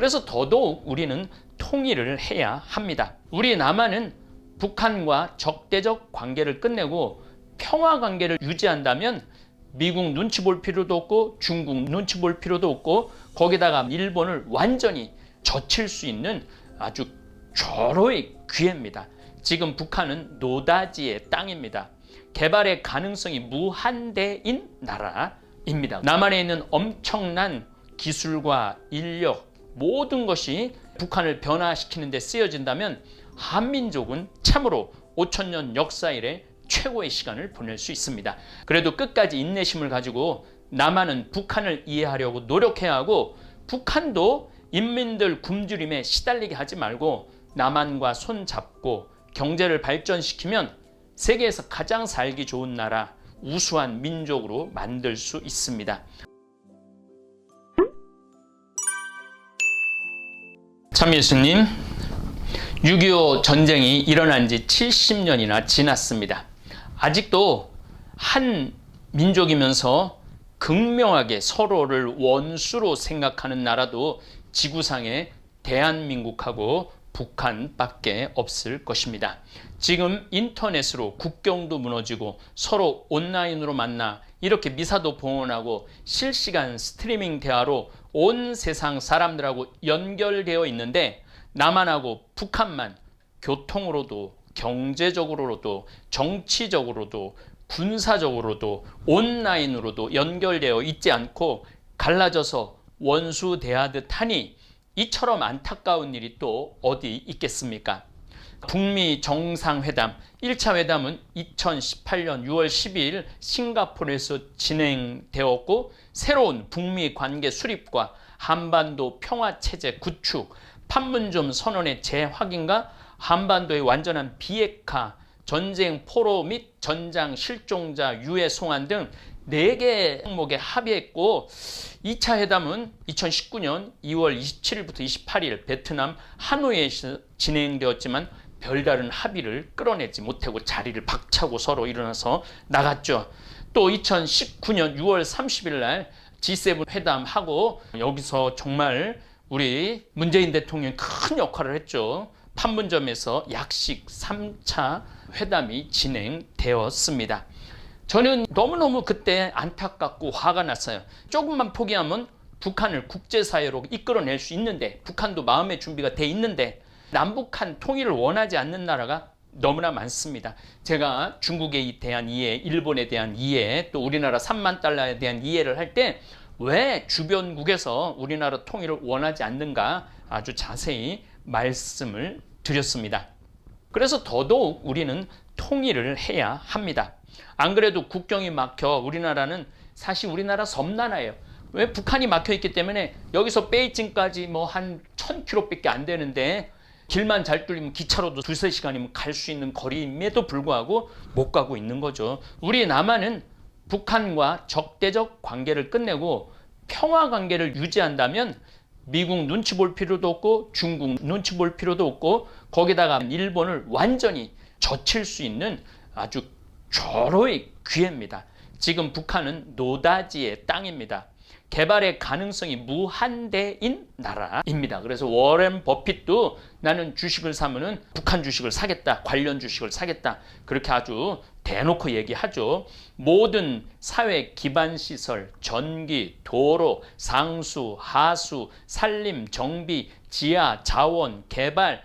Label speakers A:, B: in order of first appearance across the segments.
A: 그래서 더더욱 우리는 통일을 해야 합니다. 우리 남한은 북한과 적대적 관계를 끝내고 평화 관계를 유지한다면 미국 눈치 볼 필요도 없고 중국 눈치 볼 필요도 없고 거기다가 일본을 완전히 젖힐 수 있는 아주 절호의 기회입니다. 지금 북한은 노다지의 땅입니다. 개발의 가능성이 무한대인 나라입니다. 남한에 있는 엄청난 기술과 인력 모든 것이 북한을 변화시키는 데 쓰여진다면 한민족은 참으로 5천년 역사 이래 최고의 시간을 보낼 수 있습니다. 그래도 끝까지 인내심을 가지고 남한은 북한을 이해하려고 노력해야 하고 북한도 인민들 굶주림에 시달리게 하지 말고 남한과 손 잡고 경제를 발전시키면 세계에서 가장 살기 좋은 나라, 우수한 민족으로 만들 수 있습니다. 참 예수님, 6.25 전쟁이 일어난 지 70년이나 지났습니다. 아직도 한 민족이면서 극명하게 서로를 원수로 생각하는 나라도 지구상에 대한민국하고 북한밖에 없을 것입니다. 지금 인터넷으로 국경도 무너지고 서로 온라인으로 만나 이렇게 미사도 봉헌하고 실시간 스트리밍 대화로 온 세상 사람들하고 연결되어 있는데 남한하고 북한만 교통으로도 경제적으로도 정치적으로도 군사적으로도 온라인으로도 연결되어 있지 않고 갈라져서 원수 대하듯 하니 이처럼 안타까운 일이 또 어디 있겠습니까? 북미 정상회담. 1차 회담은 2018년 6월 12일 싱가포르에서 진행되었고 새로운 북미 관계 수립과 한반도 평화 체제 구축, 판문점 선언의 재확인과 한반도의 완전한 비핵화, 전쟁 포로 및 전장 실종자 유해 송환 등 4개 항목에 합의했고 2차 회담은 2019년 2월 27일부터 28일 베트남 하노이에서 진행되었지만 별다른 합의를 끌어내지 못하고 자리를 박차고 서로 일어나서 나갔죠. 또 2019년 6월 30일 날 G7 회담하고 여기서 정말 우리 문재인 대통령이 큰 역할을 했죠. 판문점에서 약식 3차 회담이 진행되었습니다. 저는 너무너무 그때 안타깝고 화가 났어요. 조금만 포기하면 북한을 국제사회로 이끌어낼 수 있는데, 북한도 마음의 준비가 돼 있는데, 남북한 통일을 원하지 않는 나라가 너무나 많습니다. 제가 중국에 대한 이해, 일본에 대한 이해, 또 우리나라 3만 달러에 대한 이해를 할 때 왜 주변국에서 우리나라 통일을 원하지 않는가 아주 자세히 말씀을 드렸습니다. 그래서 더더욱 우리는 통일을 해야 합니다. 안 그래도 국경이 막혀 우리나라는 사실 우리나라 섬나라예요. 왜 북한이 막혀 있기 때문에 여기서 베이징까지 뭐 한 1000km밖에 안 되는데 길만 잘 뚫리면 기차로도 두세 시간이면 갈 수 있는 거리임에도 불구하고 못 가고 있는 거죠. 우리 남한은 북한과 적대적 관계를 끝내고 평화 관계를 유지한다면 미국 눈치 볼 필요도 없고 중국 눈치 볼 필요도 없고 거기다가 일본을 완전히 젖힐 수 있는 아주 절호의 기회입니다. 지금 북한은 노다지의 땅입니다. 개발의 가능성이 무한대인 나라입니다. 그래서 워렌 버핏도 나는 주식을 사면은 북한 주식을 사겠다. 관련 주식을 사겠다. 그렇게 아주 대놓고 얘기하죠. 모든 사회 기반 시설, 전기, 도로, 상수, 하수, 산림, 정비, 지하, 자원, 개발,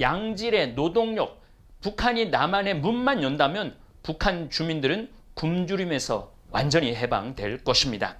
A: 양질의 노동력, 북한이 남한의 문만 연다면 북한 주민들은 굶주림에서 완전히 해방될 것입니다.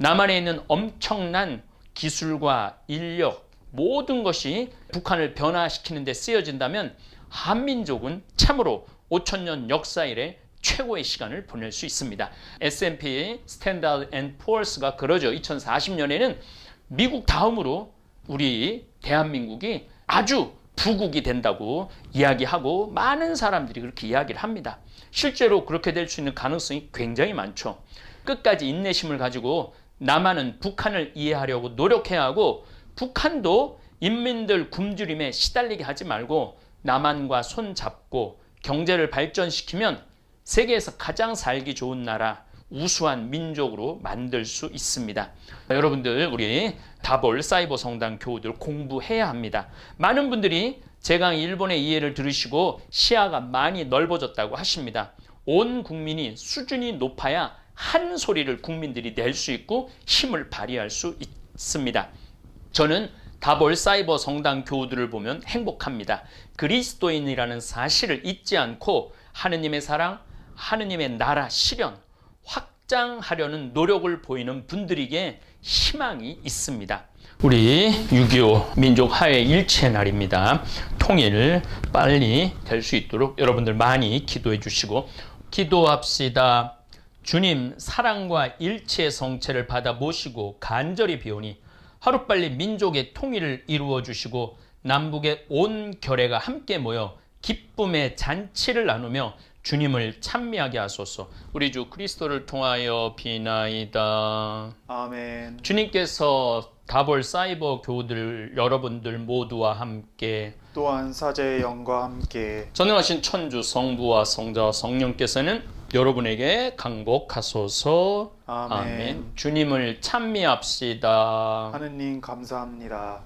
A: 남한에 있는 엄청난 기술과 인력 모든 것이 북한을 변화시키는 데 쓰여진다면 한민족은 참으로 5천 년 역사 이래 최고의 시간을 보낼 수 있습니다. S&P 스탠다드 앤 포어스가 그러죠. 2040년에는 미국 다음으로 우리 대한민국이 아주 부국이 된다고 이야기하고 많은 사람들이 그렇게 이야기를 합니다. 실제로 그렇게 될 수 있는 가능성이 굉장히 많죠. 끝까지 인내심을 가지고 남한은 북한을 이해하려고 노력해야 하고 북한도 인민들 굶주림에 시달리게 하지 말고 남한과 손 잡고 경제를 발전시키면 세계에서 가장 살기 좋은 나라, 우수한 민족으로 만들 수 있습니다. 여러분들 우리 다볼 사이버 성당 교우들 공부해야 합니다. 많은 분들이 제가 일본의 이해를 들으시고 시야가 많이 넓어졌다고 하십니다. 온 국민이 수준이 높아야 한 소리를 국민들이 낼 수 있고 힘을 발휘할 수 있습니다. 저는 다볼 사이버 성당 교우들을 보면 행복합니다. 그리스도인이라는 사실을 잊지 않고 하느님의 사랑, 하느님의 나라 실현 확장하려는 노력을 보이는 분들에게 희망이 있습니다. 우리 6.25 민족 화해 일체 날입니다. 통일 빨리 될 수 있도록 여러분들 많이 기도해 주시고 기도합시다. 주님 사랑과 일체의 성체를 받아 모시고 간절히 비오니 하루빨리 민족의 통일을 이루어 주시고 남북의 온 결애가 함께 모여 기쁨의 잔치를 나누며 주님을 찬미하게 하소서. 우리 주 그리스도를 통하여 비나이다.
B: 아멘.
A: 주님께서 다볼 사이버 교우들 여러분들 모두와 함께
B: 또한 사제의 영과 함께
A: 전능하신 천주 성부와 성자와 성령께서는 여러분에게 강복하소서.
B: 아멘.
A: 주님을 찬미합시다.
B: 하느님 감사합니다.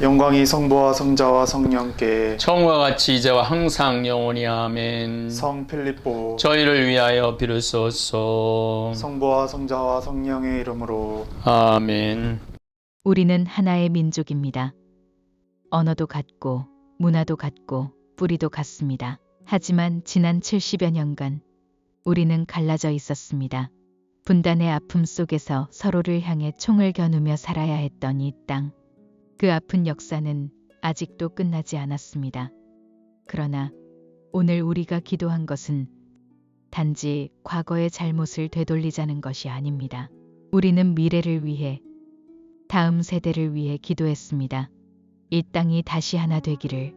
B: 영광이 성부와 성자와 성령께
A: 처음과 같이 이제와 항상 영원히 아멘.
B: 성 필립보
A: 저희를 위하여 비르소서.
B: 성부와 성자와 성령의 이름으로
A: 아멘.
C: 우리는 하나의 민족입니다. 언어도 같고, 문화도 같고, 뿌리도 같습니다. 하지만 지난 70여 년간 우리는 갈라져 있었습니다. 분단의 아픔 속에서 서로를 향해 총을 겨누며 살아야 했던 이 땅. 그 아픈 역사는 아직도 끝나지 않았습니다. 그러나 오늘 우리가 기도한 것은 단지 과거의 잘못을 되돌리자는 것이 아닙니다. 우리는 미래를 위해 다음 세대를 위해 기도했습니다. 이 땅이 다시 하나 되기를,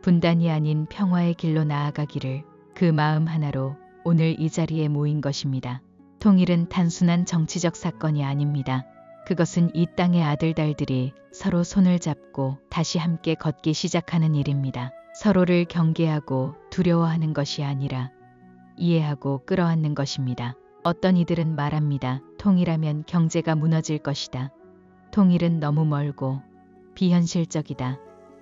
C: 분단이 아닌 평화의 길로 나아가기를 그 마음 하나로 오늘 이 자리에 모인 것입니다. 통일은 단순한 정치적 사건이 아닙니다. 그것은 이 땅의 아들 딸들이 서로 손을 잡고 다시 함께 걷기 시작하는 일입니다. 서로를 경계하고 두려워하는 것이 아니라 이해하고 끌어안는 것입니다. 어떤 이들은 말합니다. 통일하면 경제가 무너질 것이다. 통일은 너무 멀고 비현실적이다.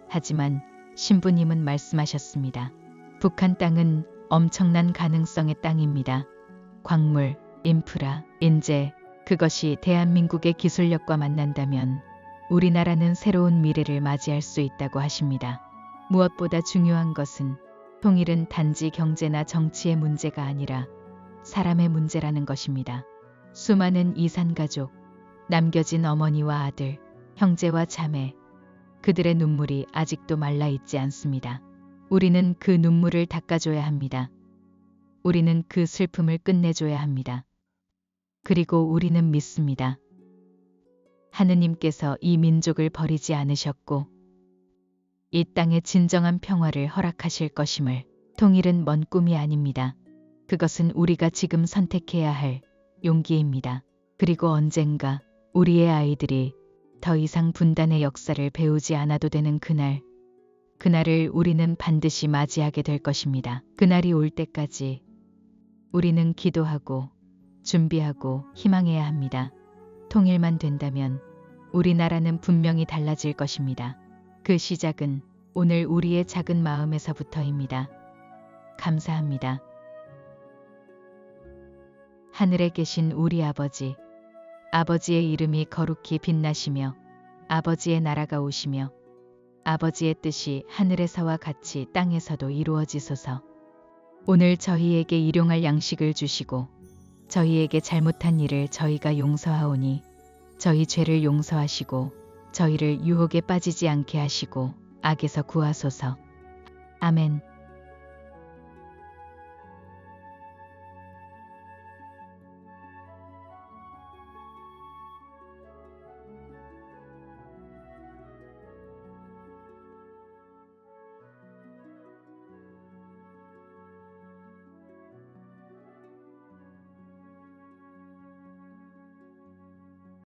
C: 하지만 신부님은 말씀하셨습니다. 북한 땅은 엄청난 가능성의 땅입니다. 광물, 인프라, 인재, 그것이 대한민국의 기술력과 만난다면 우리나라는 새로운 미래를 맞이할 수 있다고 하십니다. 무엇보다 중요한 것은 통일은 단지 경제나 정치의 문제가 아니라 사람의 문제라는 것입니다. 수많은 이산가족, 남겨진 어머니와 아들, 형제와 자매, 그들의 눈물이 아직도 말라 있지 않습니다. 우리는 그 눈물을 닦아줘야 합니다. 우리는 그 슬픔을 끝내줘야 합니다. 그리고 우리는 믿습니다. 하느님께서 이 민족을 버리지 않으셨고, 이 땅에 진정한 평화를 허락하실 것임을 통일은 먼 꿈이 아닙니다. 그것은 우리가 지금 선택해야 할 용기입니다. 그리고 언젠가 우리의 아이들이 더 이상 분단의 역사를 배우지 않아도 되는 그날, 그날을 우리는 반드시 맞이하게 될 것입니다. 그날이 올 때까지 우리는 기도하고 준비하고 희망해야 합니다. 통일만 된다면 우리나라는 분명히 달라질 것입니다. 그 시작은 오늘 우리의 작은 마음에서부터입니다. 감사합니다. 하늘에 계신 우리 아버지, 아버지의 이름이 거룩히 빛나시며 아버지의 나라가 오시며 아버지의 뜻이 하늘에서와 같이 땅에서도 이루어지소서. 오늘 저희에게 일용할 양식을 주시고 저희에게 잘못한 일을 저희가 용서하오니 저희 죄를 용서하시고 저희를 유혹에 빠지지 않게 하시고 악에서 구하소서. 아멘.